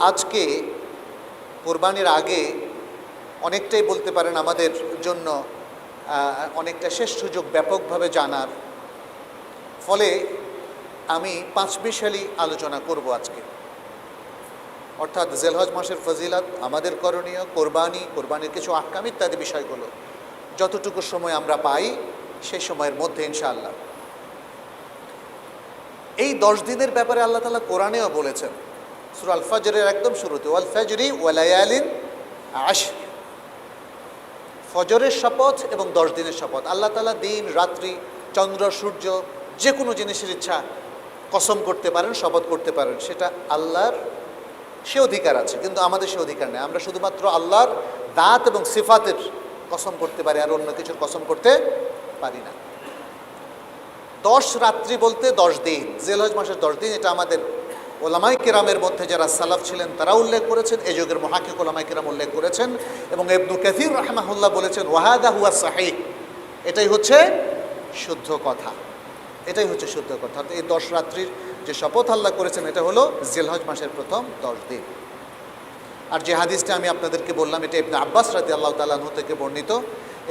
আজকে কোরবানির আগে অনেকটাই বলতে পারেন আমাদের জন্য অনেকটা শেষ সুযোগ ব্যাপকভাবে জানার। ফলে আমি পাঁচ বিশালী আলোচনা করব আজকে। অর্থাৎ জেলহজ মাসের ফজিলাত, আমাদের করণীয়, কোরবানি, কোরবানির কিছু আহকাম ইত্যাদি বিষয়গুলো। যতটুকু সময় আমরা পাই সেই সময়ের মধ্যে ইনশাআল্লাহ। এই দশ দিনের ব্যাপারে আল্লাহ তালা কোরআনেও বলেছেন সুর আল ফজরের একদম শুরুতে ওয়াল ফজরি ওয়ালায়ালিন আশ ফজরের শপথ এবং দশ দিনের শপথ। আল্লাহ তালা দিন, রাত্রি, চন্দ্র, সূর্য যে কোনো জিনিসের ইচ্ছা কসম করতে পারেন, শপথ করতে পারেন, সেটা আল্লাহর সে অধিকার আছে, কিন্তু আমাদের সে অধিকার নেই। আমরা শুধুমাত্র আল্লাহর দাঁত এবং সিফাতের কসম করতে পারি, আর অন্য কিছুর কসম করতে পারি না। দশ রাত্রি বলতে দশ দিন, জেলহজ মাসের দশ দিন, এটা আমাদের ওলামাই কেরামের মধ্যে যারা সালাফ ছিলেন, তারা উল্লেখ করেছেন এই যুগের মহাকিক ওলামাই কেরাম উল্লেখ করেছেন এবং এবনু কাসির রহমাহুল্লাহ বলেছেন, ওয়াহাদা হুয়া সাহিক এটাই হচ্ছে শুদ্ধ কথা। এটাই হচ্ছে শুদ্ধ কথা। এই দশ রাত্রির যে শপথ আল্লাহ করেছেন, এটা হলো জেলহজ মাসের প্রথম দশ দিন। আর যে হাদিসটা আমি আপনাদেরকে বললাম, এটা ইবনে আব্বাস রাদি আল্লাহ তালাহ থেকে বর্ণিত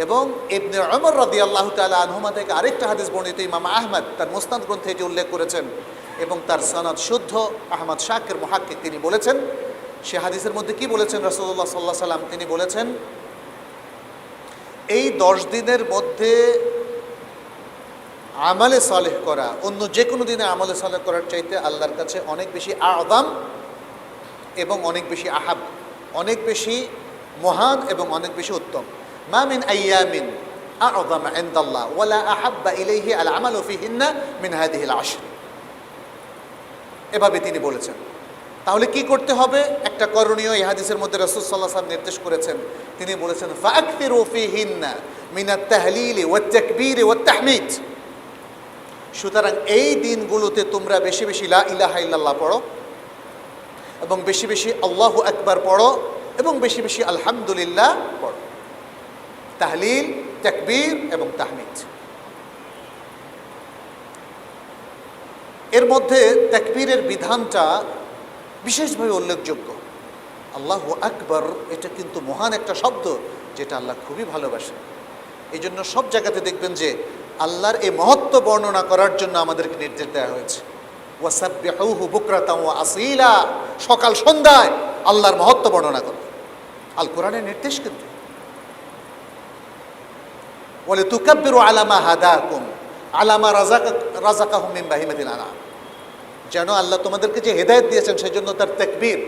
এবং ইবনে অমর রাদি আল্লাহ তালা আনহুমা থেকে আরেকটা হাদিস বর্ণিত, ইমাম আহমদ তার মুস্তাদ গ্রন্থে এটি উল্লেখ করেছেন এবং তার সনদ শুদ্ধ আহমদ শাকের মহাক্কিক তিনি বলেছেন। সে হাদিসের মধ্যে কি বলেছেন? রসুল্লাহ সাল্লাহ সাল্লাম তিনি বলেছেন, এই দশ দিনের মধ্যে আমালে সালেহ করা, অন্য যে কোনো দিনে আমলে সালেহ করার চাইতে আল্লাহর কাছে অনেক বেশি আদাম এবং অনেক বেশি আহাব, অনেক বেশি মহান এবং অনেক বেশি উত্তম। মা মিন আইয়ামিন আ'যাম ইনদাল্লাহ ওয়ালা আহাব্বা ইলাইহি আল আমালু ফিহিন্না মিন হাদিহি আল আশর। এভাবে তিনি বলেছেন। তাহলে কি করতে হবে? একটা করণীয় এই হাদিসের মধ্যে রাসূল সাল্লাল্লাহু আলাইহি নির্দেশ করেছেন। তিনি বলেছেন ফিহিন্না মিন সুতরাং এই দিনগুলোতে তোমরা বেশি বেশি লা ইলাহা ইল্লাল্লাহ পড়ো এবং বেশি বেশি আল্লাহ একবার পড়ো এবং বেশি বেশি আলহামদুলিল্লাহ পড়ো। তাহলিল, তাকবীর এবং তাহমিদ। এর মধ্যে তাকবীরের বিধানটা বিশেষভাবে উল্লেখযোগ্য। আল্লাহ আকবর, এটা কিন্তু মহান একটা শব্দ যেটা আল্লাহ খুবই ভালোবাসে এই জন্য সব জায়গাতে দেখবেন যে আল্লাহর এই মহত্ব বর্ণনা করার জন্য আমাদেরকে নির্দেশ দেওয়া হয়েছে। ওয়াসাব্বিহুহু বুকরাতাম ওয়া আসীলা, সকাল সন্ধ্যায় আল্লাহর মহত্ব বর্ণনা করো। আল কোরআনের নির্দেশ কিন্তু। বলে তুকাব্বিরু আলামা হাদাকুম আলামা রাজাকা রাজাকাহুম মিন বাহিমাতিল আনাম যেন আল্লাহ তোমাদেরকে যে হেদায়েত দিয়েছেন সেই জন্য তার তাকবীর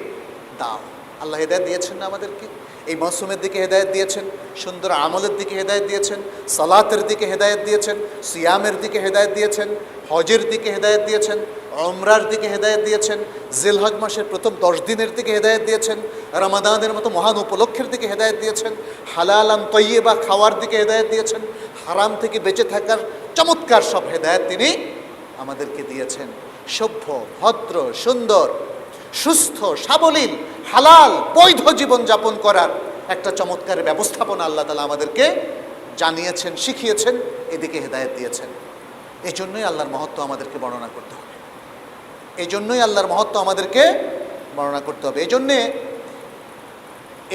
দাও আল্লাহ হেদায়েত দিয়েছেন না আমাদেরকে এই মৌসুমের দিকে হেদায়েত দিয়েছেন সুন্দর আমলের দিকে হেদায়ত দিয়েছেন সালাতের দিকে হেদায়েত দিয়েছেন সিয়ামের দিকে হেদায়ত দিয়েছেন হজের দিকে হেদায়েত দিয়েছেন অমরার দিকে হেদায়েত দিয়েছেন জিলহজ মাসের প্রথম দশ দিনের দিকে হেদায়েত দিয়েছেন রমাদানের মতো মহান উপলক্ষের দিকে হেদায়ত দিয়েছেন হালালাম তৈয়ে বা খাওয়ার দিকে হেদায়েত দিয়েছেন হারাম থেকে বেঁচে থাকার চমৎকার সব হেদায়েত তিনি আমাদেরকে দিয়েছেন। সভ্য, ভদ্র, সুন্দর, সুস্থ, সাবলীল, হালাল, বৈধ জীবন যাপন করার একটা চমৎকার ব্যবস্থাপনা আল্লাহ তালা আমাদেরকে জানিয়েছেন, শিখিয়েছেন, এদিকে হেদায়েত দিয়েছেন। এই জন্যই আল্লাহর মহত্ব আমাদেরকে বর্ণনা করতে হবে। এই জন্যই আল্লাহর মহত্ব আমাদেরকে বর্ণনা করতে হবে। এই জন্যে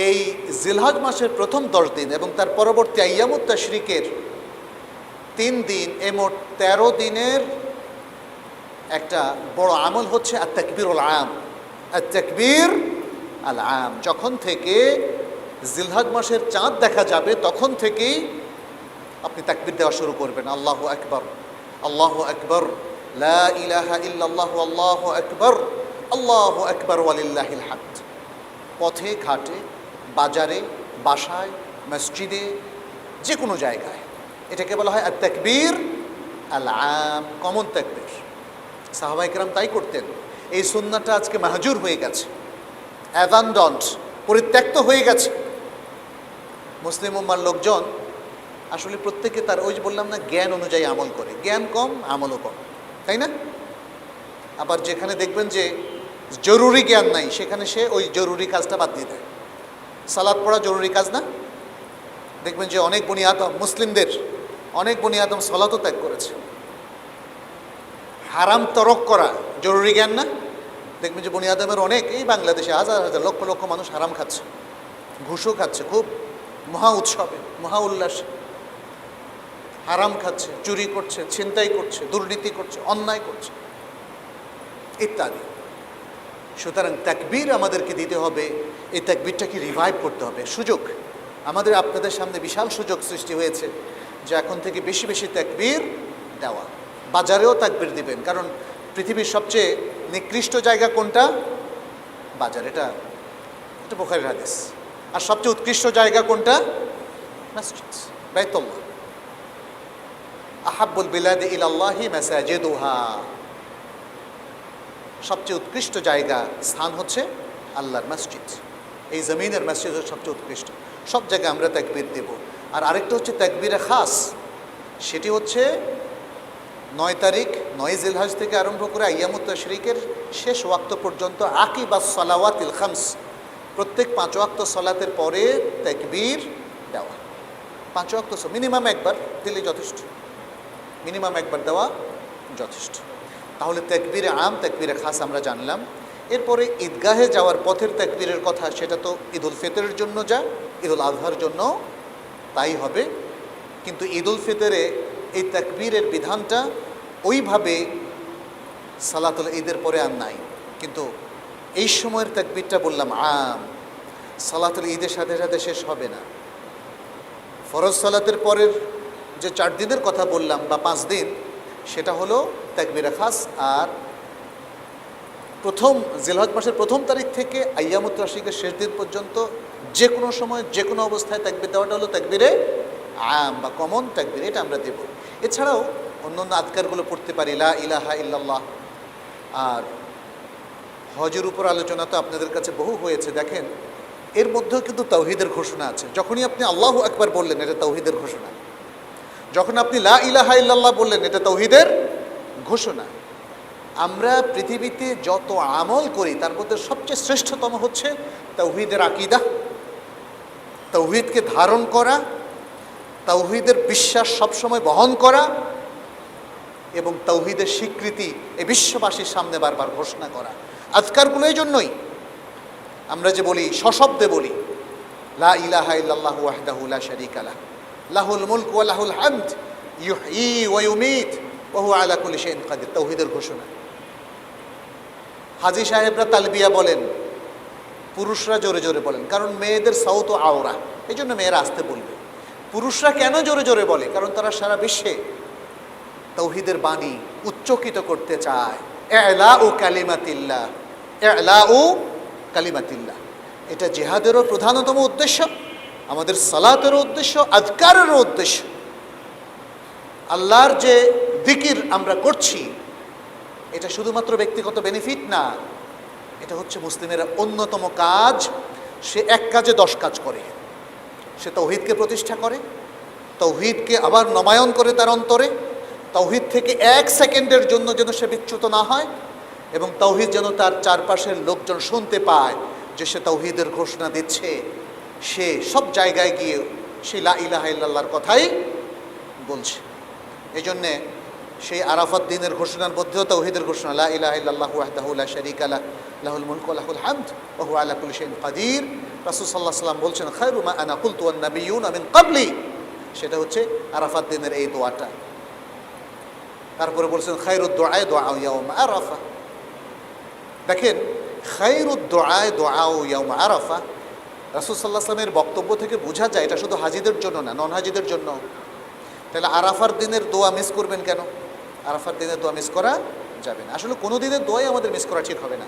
এই জিলহজ মাসের প্রথম দশ দিন এবং তার পরবর্তী আয়ামুত তশরিকের তিন দিন, এ মোট তেরো দিনের একটা বড় আমল হচ্ছে আর তাকবির উল আম। আর তাকবীর আল আম। যখন থেকে জিলহজ মাসের চাঁদ দেখা যাবে, তখন থেকেই আপনি তাকবির দেওয়া শুরু করবেন। আল্লাহ আকবর, আল্লাহ ইল্লাল্লাহু, আল্লাহু আকবর আল্লাহু আকবর ওয়ালিল্লাহিল হামদ। পথে, ঘাটে, বাজারে, বাসায়, মসজিদে, যে কোনো জায়গায়। এটাকে বলা হয় আর তাকবীর আল আম কমন তাকবীর। সাহাবাইকরাম তাই করতেন। এই সুন্নাটা আজকে মাহাজুর হয়ে গেছে। অ্যাভান্ডন্ট পরিত্যক্ত হয়ে গেছে। মুসলিম উম্মার লোকজন আসলে প্রত্যেকে তার ওই বললাম না, জ্ঞান অনুযায়ী আমল করে। জ্ঞান কম, আমলও কম। তাই না? আবার যেখানে দেখবেন যে জরুরি জ্ঞান নাই, সেখানে সে ওই জরুরি কাজটা বাদ দিয়ে দেয়। সালাদ পড়া জরুরি কাজ না? দেখবেন যে অনেক বনি আদম মুসলিমদের অনেক বনি আদম সলাতও ত্যাগ করেছে। হারাম তরক করা জরুরি জ্ঞান না? দেখবেন যে বনি আদমের অনেক, এই বাংলাদেশে হাজার হাজার, লক্ষ লক্ষ মানুষ হারাম খাচ্ছে, ঘুষও খাচ্ছে, খুব মহা উৎসবে, মহা উল্লাসে। হারাম খাচ্ছে, চুরি করছে, ছিনতাই করছে, দুর্নীতি করছে, অন্যায় করছে। ইত্যাদি। সুতরাং তাকবীর আমাদেরকে দিতে হবে, এই তাকবীরটাকে রিভাইভ করতে হবে। সুযোগ। আমাদের আপনাদের সামনে বিশাল সুযোগ সৃষ্টি হয়েছে। যে এখন থেকে বেশি বেশি তাকবীর দেওয়া। বাজারেও তাকবীর দিবেন, কারণ পৃথিবীর সবচেয়ে নিকৃষ্ট জায়গা কোনটা? বাজার, এটা এটা বোখারির হাদিস। আর সবচেয়ে উৎকৃষ্ট জায়গা কোনটা? মসজিদ আহাব্বুল বিলাদ ইলাল্লাহি মাসাজিদুহা। সবচেয়ে উৎকৃষ্ট জায়গা, স্থান হচ্ছে আল্লাহর মসজিদ। এই জমিনের মসজিদ সবচেয়ে উৎকৃষ্ট। সব জায়গায় আমরা তাকবীর দেব। আর আরেকটা হচ্ছে তাকবীরে খাস। সেটি হচ্ছে নয় তারিখ, নয় জিলহাজ থেকে আরম্ভ করে আয়ামুত তশরিকের শেষ ওয়াক্ত পর্যন্ত আকিবাস সালাওয়াতিল খামস। প্রত্যেক পাঁচ ওয়াক্ত সলাতের পরে তাকবীর দেওয়া। পাঁচ ওয়াক্ত মিনিমাম একবার দিলে যথেষ্ট। মিনিমাম একবার দেওয়া যথেষ্ট। তাহলে তেকবিরে আম, তেকবিরে খাস আমরা জানলাম। এরপরে ঈদগাহে যাওয়ার পথের তেকবীরের কথা, সেটা তো ঈদুল ফিতরের জন্য যা, ঈদুল আজহার জন্য তাই হবে। কিন্তু ঈদুল ফিতরে এই তাকবীরের বিধানটা ওইভাবে সালাতুল ঈদের পরে আর নাই। কিন্তু এই সময়ের তাকবীরটা বললাম, আম, সালাতুল ঈদের সাথে সাথে শেষ হবে না। ফরজ সালাতের পরের যে চার দিনের কথা বললাম বা পাঁচ দিন, সেটা হলো তাকবিরা খাস আর প্রথম জিলহজ মাসের প্রথম তারিখ থেকে আয়ামুত রাশিকের শেষ দিন পর্যন্ত যে কোনো সময়, যে কোনো অবস্থায় তাকবির দেওয়াটা হলো তাকবিরে আম বা কমন তাকবির, এটা আমরা দেব। এছাড়াও অন্য অন্য আদকারগুলো পড়তে পারি, লা ইলাহা ইল্লাল্লাহ। আর হজের উপর আলোচনা তো আপনাদের কাছে বহু হয়েছে, দেখেন, এর মধ্যেও কিন্তু তৌহিদের ঘোষণা আছে। যখনই আপনি আল্লাহ একবার বললেন, এটা তৌহিদের ঘোষণা। যখন আপনি লা ইলাহা ইল্লাল্লাহ বললেন, এটা তৌহিদের ঘোষণা। আমরা পৃথিবীতে যত আমল করি, তার মধ্যে সবচেয়ে শ্রেষ্ঠতম হচ্ছে তৌহিদের আকিদা। তৌহিদকে ধারণ করা তৌহিদের বিশ্বাস সবসময় বহন করা এবং তৌহিদের স্বীকৃতি এ বিশ্ববাসীর সামনে বারবার ঘোষণা করা। আজকারগুলো এই জন্যই আমরা যে বলি, সশব্দে বলি, লা ইলাহা ইল্লাল্লাহু ওয়াহদাহু লা শারীকা লাহ, লাহুল মুলক ওয়া লাহুল হামদ, ইউহয়ী ওয়া ইউমীত, ওয়া হুয়া আলা কুল্লি শাইইন কাদির। তাওহীদের ঘোষণা। হাজী সাহেবরা তালবিয়া বলেন, পুরুষরা জোরে জোরে বলেন, কারণ মেয়েদের সাউত আওরা, এই জন্য মেয়েরা আসতে বলবে। পুরুষরা কেন জোরে জোরে বলে? কারণ তারা সারা বিশ্বে তৌহিদের বাণী উচ্চকিত করতে চায়। এলা ও কালিমাতিল্লাহ এলা ও কালিমাতিল্লাহ। এটা জেহাদেরও প্রধানতম উদ্দেশ্য, আমাদের সালাতেরও উদ্দেশ্য আজকারেরও উদ্দেশ্য। আল্লাহর যে দিকির আমরা করছি এটা শুধুমাত্র ব্যক্তিগত বেনিফিট না, এটা হচ্ছে মুসলিমের অন্যতম কাজ। সে এক কাজে দশ কাজ করে। সে তৌহিদকে প্রতিষ্ঠা করে, তৌহিদকে আবার নমায়ন করে তার অন্তরে। তৌহিদ থেকে এক সেকেন্ডের জন্য যেন সে বিচ্যুত না হয় এবং তৌহিদ যেন তার চারপাশের লোকজন শুনতে পায় যে সে তৌহিদের ঘোষণা দিচ্ছে। সে সব জায়গায় গিয়ে সে লা ইলাহা ইল্লাল্লাহর কথাই বলছে। এই জন্যে সেই আরাফাত দিনের ঘোষণার মধ্যেও তৌহিদের ঘোষণা, লা ইলাহা ইল্লাল্লাহু ওয়াহদাহু লা শারীকা লাহ লাহুল মুলকু লাহুল হামদ ওয়া হুয়া আলা কুল্লি শাইইন কাদির রাসূল সাল্লাল্লাহু আলাইহি সাল্লাম বলছেন, খায়রু মা আনা কুলতু ওয়ান নাবিয়্যুনা মিন ক্বাবলি। সেটা হচ্ছে আরাফাত দিনের এই দোয়াটা। তারপরে বলছেন, খায়রুদ দুআ দুআ ইয়াউম আরাফা। দেখেন, খায়রুদ দুআ দুআ ইয়াউম আরাফা, রাসূল সাল্লাল্লাহু আলাইহি বক্তব্য থেকে বোঝা যায়, এটা শুধু হাজীদের জন্য না নন হাজীদের জন্য। তাহলে আরাফার দিনের দোয়া মিস করবেন কেন? আরাফার দিনের দোয়া মিস করা যাবে না। আসলে কোনো দিনের দোয়াই আমাদের মিস করা ঠিক হবে না।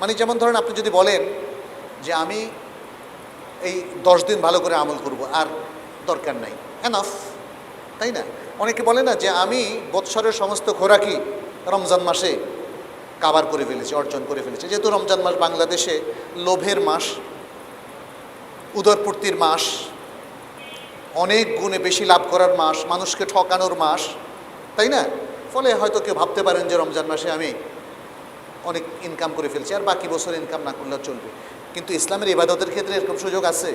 মানে যেমন ধরেন আপনি যদি বলেন যে আমি এই দশ দিন ভালো করে আমল করব, আর দরকার নাই। এনাফ তাই না? অনেকে বলে না যে আমি বৎসরের সমস্ত খোরাকি রমজান মাসে কাবার করে ফেলেছি, অর্জন করে ফেলেছি। যেহেতু রমজান মাস বাংলাদেশে লোভের মাস, উদরপূর্তির মাস, অনেক গুণে বেশি লাভ করার মাস, মানুষকে ঠকানোর মাস তাই না? ফলে হয়তো কেউ ভাবতে পারেন যে রমজান মাসে আমি অনেক ইনকাম করে ফেলছি আর বাকি বছর ইনকাম না করলেও চলবে। কিন্তু ইসলামের ইবাদতের ক্ষেত্রে এরকম সুযোগ আছে।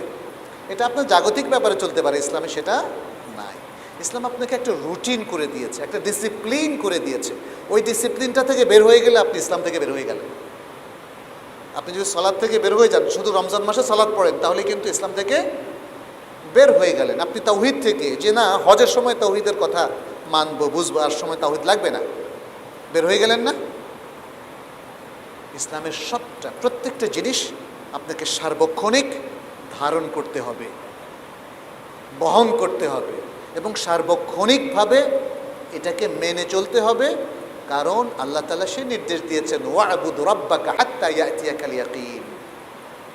এটা আপনার জাগতিক ব্যাপারে চলতে পারে, ইসলামে সেটা নাই। ইসলাম আপনাকে একটা রুটিন করে দিয়েছে, একটা ডিসিপ্লিন করে দিয়েছে। ওই ডিসিপ্লিনটা থেকে বের হয়ে গেলে আপনি ইসলাম থেকে বের হয়ে গেলেন। আপনি যদি সলাদ থেকে বের হয়ে যান, শুধু রমজান মাসে সলাদ পড়েন, তাহলে কিন্তু ইসলাম থেকে বের হয়ে গেলেন। আপনি তাওহিদ থেকে যে না, হজের সময় তাওহিদের কথা মানবো, বুঝব, আর সময় তাওহিদ লাগবে না। বের হয়ে গেলেন না? ইসলামের সবটা, প্রত্যেকটা জিনিস আপনাকে সার্বক্ষণিক ধারণ করতে হবে, বহন করতে হবে এবং সার্বক্ষণিকভাবে এটাকে মেনে চলতে হবে, কারণ আল্লাহ তালা সে নির্দেশ দিয়েছেন ও আবুদ রব্বাকা হাত্তা ইয়াতিয়াকাল ইয়াকিন।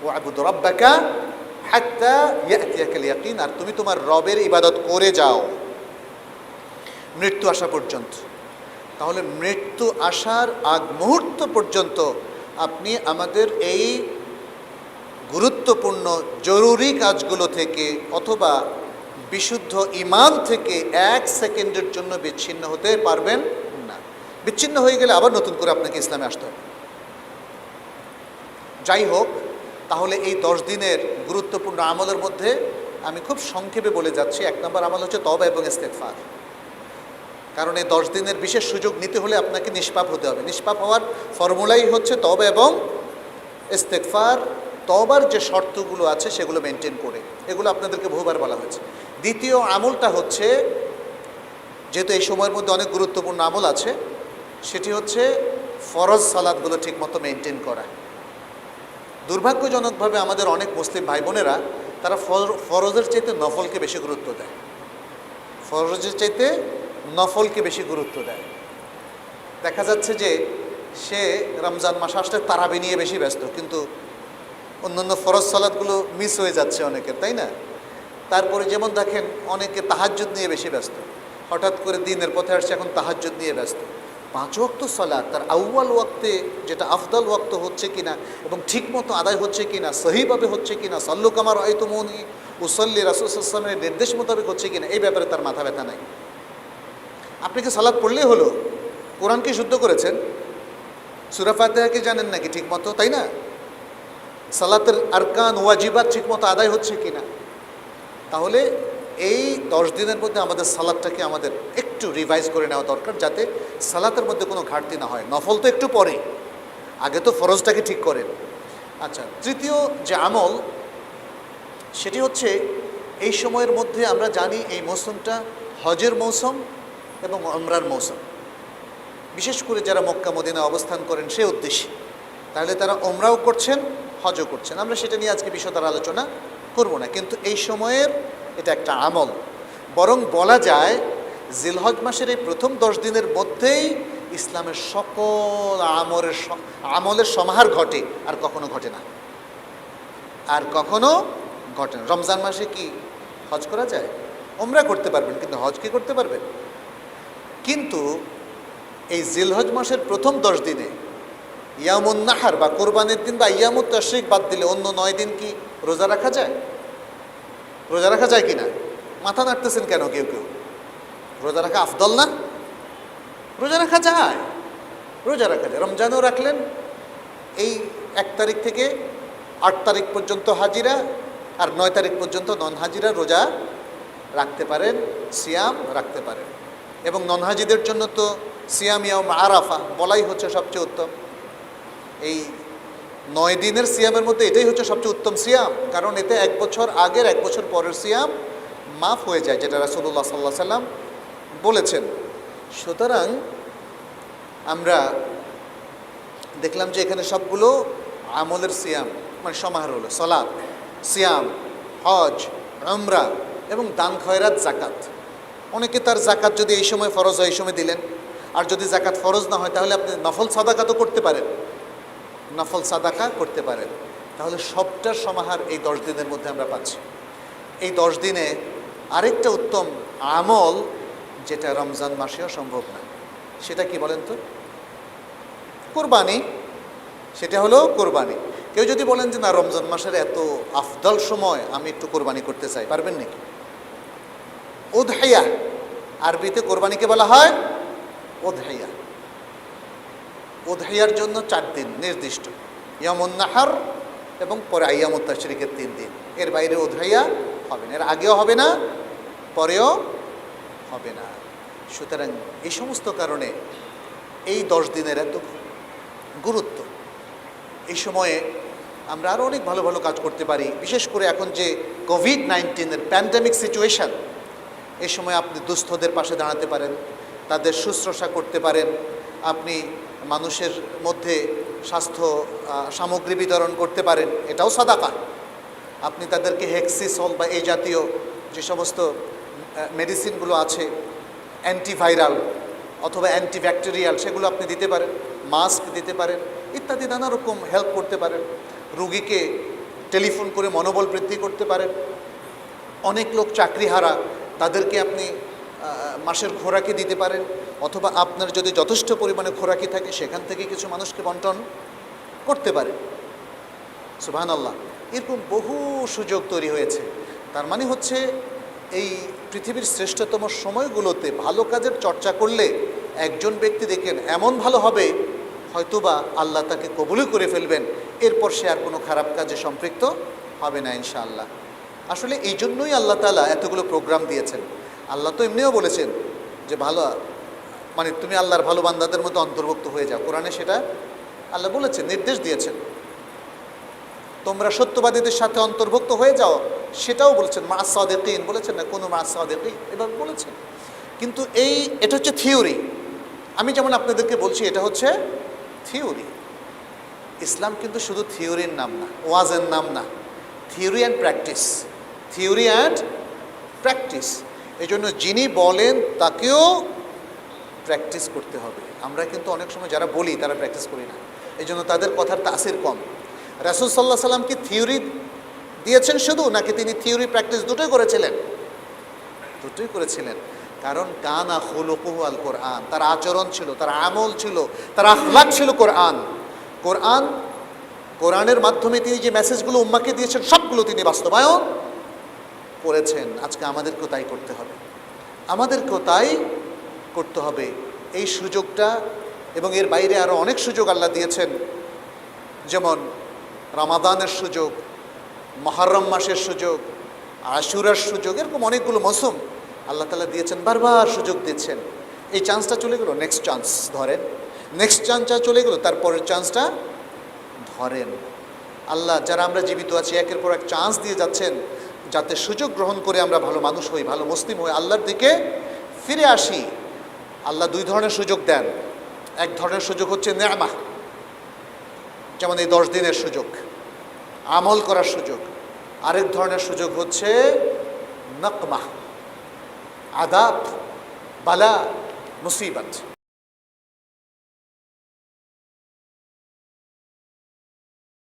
ও আবুদ রব্বাকা হাত্তা ইয়াতিয়াকাল ইয়াকিন। আর তুমি তোমার রবের ইবাদত করে যাও। মৃত্যু আসা পর্যন্ত। তাহলে মৃত্যু আসার আগ মুহূর্ত পর্যন্ত আপনি আমাদের এই গুরুত্বপূর্ণ, জরুরি কাজগুলো থেকে অথবা বিশুদ্ধ ইমান থেকে এক সেকেন্ডের জন্য বিচ্ছিন্ন হতে পারবেন না। বিচ্ছিন্ন হয়ে গেলে আবার নতুন করে আপনাকে ইসলামে আসতে হবে। যাই হোক, তাহলে এই দশ দিনের গুরুত্বপূর্ণ আমলের মধ্যে আমি খুব সংক্ষেপে বলে যাচ্ছি। এক নম্বর আমল হচ্ছে তবা এবং ইস্তেকফার কারণ এই দশ দিনের বিশেষ সুযোগ নিতে হলে আপনাকে নিষ্পাপ হতে হবে। নিষ্পাপ হওয়ার ফর্মুলাই হচ্ছে তবা এবং ইস্তেকফার তবার যে শর্তগুলো আছে সেগুলো মেনটেন করে। এগুলো আপনাদেরকে বহুবার বলা হয়েছে। দ্বিতীয় আমলটা হচ্ছে, যেহেতু এই সময়ের মধ্যে অনেক গুরুত্বপূর্ণ আমল আছে, সেটি হচ্ছে ফরজ সালাদগুলো ঠিকমতো মেনটেন করা। দুর্ভাগ্যজনকভাবে আমাদের অনেক মুসলিম ভাই বোনেরা তারা ফরজের চাইতে নফলকে বেশি গুরুত্ব দেয়। ফরজের চাইতে নফলকে বেশি গুরুত্ব দেয়। দেখা যাচ্ছে যে সে রমজান মাস আসলে তারাবি নিয়ে বেশি ব্যস্ত, কিন্তু অন্যান্য ফরজ সালাদগুলো মিস হয়ে যাচ্ছে অনেকের, তাই না? তারপরে যেমন দেখেন, অনেকে তাহাজ্জুদ নিয়ে বেশি ব্যস্ত। হঠাৎ করে দিনের পথে আসছে, এখন তাহাজ্জুদ নিয়ে ব্যস্ত। পাঁচ ওয়াক্ত সালাদ তার আউ্বাল ওয়াক্তে যেটা আফদাল ওয়াক্ত হচ্ছে কিনা এবং ঠিকমতো আদায় হচ্ছে কিনা, সহিভাবে হচ্ছে কিনা, সল্লু কামার আয়তুমনি উসল্লি রাসুসাল্লামের নির্দেশ মোতাবেক হচ্ছে কিনা, এই ব্যাপারে তার মাথা ব্যথা নাই। আপনি কি সালাদ পড়লেই হলো? কোরআন কি শুদ্ধ করেছেন? সুরা ফাতেহাকে জানেন নাকি ঠিকমতো? তাই না? সালাতের আরকান ওয়াজিবাত ঠিকমতো আদায় হচ্ছে কিনা? তাহলে এই দশ দিনের মধ্যে আমাদের সালাদটাকে আমাদের একটু রিভাইজ করে নেওয়া দরকার যাতে সালাতের মধ্যে কোনো ঘাটতি না হয়। নফল তো একটু পরে আগে তো ফরজটাকে ঠিক করেন। আচ্ছা তৃতীয় যে আমল, সেটি হচ্ছে এই সময়ের মধ্যে আমরা জানি এই মৌসুমটা হজের মৌসুম এবং আমরার মৌসুম। বিশেষ করে যারা মক্কা মদিনা অবস্থান করেন, সে উদ্দেশ্যে। তাহলে তারা ওমরাও করছেন, হজও করছেন। আমরা সেটা নিয়ে আজকে বিশদার আলোচনা করব না। কিন্তু এই সময়ের এটা একটা আমল। বরং বলা যায়, জিলহজ মাসের এই প্রথম দশ দিনের মধ্যেই ইসলামের সকল আমলের আমলের সমাহার ঘটে, আর কখনো ঘটে না। আর কখনো ঘটে না। রমজান মাসে কি হজ করা যায়? ওমরা করতে পারবেন, কিন্তু হজ কি করতে পারবেন? কিন্তু এই জিলহজ মাসের প্রথম দশ দিনে ইয়ামুন নাহার বা কোরবানির দিন বা ইয়ামুত তশরিক বাদ দিলে অন্য নয় দিন কি রোজা রাখা যায়? রোজা রাখা যায় কি না মাথা নাড়তেছেন কেন কেউ কেউ? রোজা রাখা আফদল না? রোজা রাখা যায়। রোজা রাখা যায়। রমজানও রাখলেন। এই এক তারিখ থেকে আট তারিখ পর্যন্ত হাজিরা আর নয় তারিখ পর্যন্ত নন হাজিরা রোজা রাখতে পারেন, সিয়াম রাখতে পারেন। এবং নন হাজিদের জন্য তো সিয়াম ইয়াম আরাফা বলাই হচ্ছে সবচেয়ে উত্তম। এই নয় দিনের সিয়ামের মধ্যে এটাই হচ্ছে সবচেয়ে উত্তম সিয়াম, কারণ এতে এক বছর আগের, এক বছর পরের সিয়াম মাফ হয়ে যায়, যেটা রাসুল্লাহ সাল্লাহ সাল্লাম বলেছেন। সুতরাং আমরা দেখলাম যে এখানে সবগুলো আমলের সিয়াম মানে সমাহার হলো সলাদ সিয়াম, হজ আমরা এবং দান খয়রাত জাকাত অনেকে তার জাকাত যদি এই সময় ফরজ হয়, এই সময় দিলেন। আর যদি জাকাত ফরজ না হয়, তাহলে আপনি নফল সাদাকা তো করতে পারেন। নফল সাদাকা করতে পারেন। তাহলে সবটার সমাহার এই দশ দিনের মধ্যে আমরা পাচ্ছি। এই দশ দিনে আরেকটা উত্তম আমল, যেটা রমজান মাসেও সম্ভব না। সেটা কি বলেন তো? কোরবানি। সেটা হলো কোরবানি। কেউ যদি বলেন যে, না, রমজান মাসের এত আফদল সময়, আমি একটু কোরবানি করতে চাই। পারবেন নাকি? উদহাইয়া আরবিতে কোরবানিকে বলা হয়? উদহাইয়া উদহাইয়ার জন্য চার দিন নির্দিষ্ট। ইয়ামুন নাহার এবং পরে আয়ামুত তাশরিকের তিন দিন। এর বাইরে উদহাইয়া হবে না। এর আগেও হবে না, পরেও হবে না। সুতরাং এই সমস্ত কারণে এই দশ দিনের এত গুরুত্ব। এই সময়ে আমরা আরও অনেক ভালো ভালো কাজ করতে পারি। বিশেষ করে এখন যে কোভিড নাইন্টিনের প্যান্ডামিক সিচুয়েশান এই সময় আপনি দুস্থদের পাশে দাঁড়াতে পারেন, তাদের শুশ্রূষা করতে পারেন, আপনি মানুষের মধ্যে স্বাস্থ্য সামগ্রী বিতরণ করতে পারেন, এটাও সাদাকা। আপনি তাদেরকে হেক্সিসল বা এই জাতীয় যে সমস্ত মেডিসিনগুলো আছে, অ্যান্টিভাইরাল অথবা অ্যান্টিব্যাকটেরিয়াল, সেগুলো আপনি দিতে পারেন, মাস্ক দিতে পারেন, ইত্যাদি নানা রকম হেল্প করতে পারেন। রুগীকে টেলিফোন করে মনোবল বৃদ্ধি করতে পারেন। অনেক লোক চাকরিহারা তাদেরকে আপনি মাসের খোরাকি দিতে পারেন, অথবা আপনার যদি যথেষ্ট পরিমাণে খোরাকি থাকে, সেখান থেকে কিছু মানুষকে বন্টন করতে পারেন। সুবাহান আল্লাহ এরকম বহু সুযোগ তৈরি হয়েছে। তার মানে হচ্ছে, এই পৃথিবীর শ্রেষ্ঠতম সময়গুলোতে ভালো কাজের চর্চা করলে একজন ব্যক্তি দেখেন এমন ভালো হবে, হয়তোবা আল্লাহ তাকে কবুলই করে ফেলবেন। এরপর সে আর কোনো খারাপ কাজে সম্পৃক্ত হবে না, ইনশাআল্লাহ। আসলে এই জন্যই আল্লাহ তালা এতগুলো প্রোগ্রাম দিয়েছেন। আল্লাহ তো এমনিও বলেছেন যে ভালো মানে তুমি আল্লাহর ভালো বান্দাদের মধ্যে অন্তর্ভুক্ত হয়ে যাও। কোরআনে সেটা আল্লাহ বলেছেন, নির্দেশ দিয়েছেন। তোমরা সত্যবাদীদের সাথে অন্তর্ভুক্ত হয়ে যাও, সেটাও বলেছেন। মা সাদেকিন বলেছেন না, কোনো মা সাদেকি এবার বলেছেন। কিন্তু এই, এটা হচ্ছে থিওরি আমি যেমন আপনাদেরকে বলছি, এটা হচ্ছে থিওরি ইসলাম কিন্তু শুধু থিওরির নাম না, ওয়াজের নাম না theory and practice theory and practice. এই জন্য যিনি বলেন, তাকেও প্র্যাকটিস করতে হবে। আমরা কিন্তু অনেক সময় যারা বলি, তারা প্র্যাকটিস করি না। এই জন্য তাদের কথার তাসির কম। রাসুল সাল্লাহ সাল্লাম কি থিওরি দিয়েছেন শুধু, নাকি তিনি থিওরি প্র্যাকটিস দুটোই করেছিলেন? দুটোই করেছিলেন। কারণ কানা হলুকুহু আল কোরআন, তার আচরণ ছিল, তার আমল ছিল, তার আহ্লাদ ছিল কোরআন। কোরআন, কোরআনের মাধ্যমে তিনি যে মেসেজগুলো উম্মাকে দিয়েছেন, সবগুলো তিনি বাস্তবায়ন করেছেন, আজকে আমাদেরকেও তাই করতে হবে। আমাদেরকেও তাই করতে হবে। এই সুযোগটা এবং এর বাইরে আরও অনেক সুযোগ আল্লাহ দিয়েছেন। যেমন রামাদানের সুযোগ, মহরম মাসের সুযোগ, আশুরার সুযোগ, এরকম অনেকগুলো মৌসুম আল্লাহ তালা দিয়েছেন, বারবার সুযোগ দিচ্ছেন। এই চান্সটা চলে গেলো নেক্সট চান্স ধরেন। নেক্সট চান্সটা চলে গেলো, তারপরের চান্সটা ধরেন। আল্লাহ, যারা আমরা জীবিত আছি, একের পর এক চান্স দিয়ে যাচ্ছেন। যাতে সুযোগ গ্রহণ করে আমরা ভালো মানুষ হই, ভালো মুসলিম হই, আল্লাহর দিকে ফিরে আসি। আল্লাহ দুই ধরনের সুযোগ দেন। এক ধরনের সুযোগ হচ্ছে নেয়ামা যেমন এই দশ দিনের সুযোগ, আমল করার সুযোগ। আরেক ধরনের সুযোগ হচ্ছে নকমা আদাব, বালা, মুসিবত।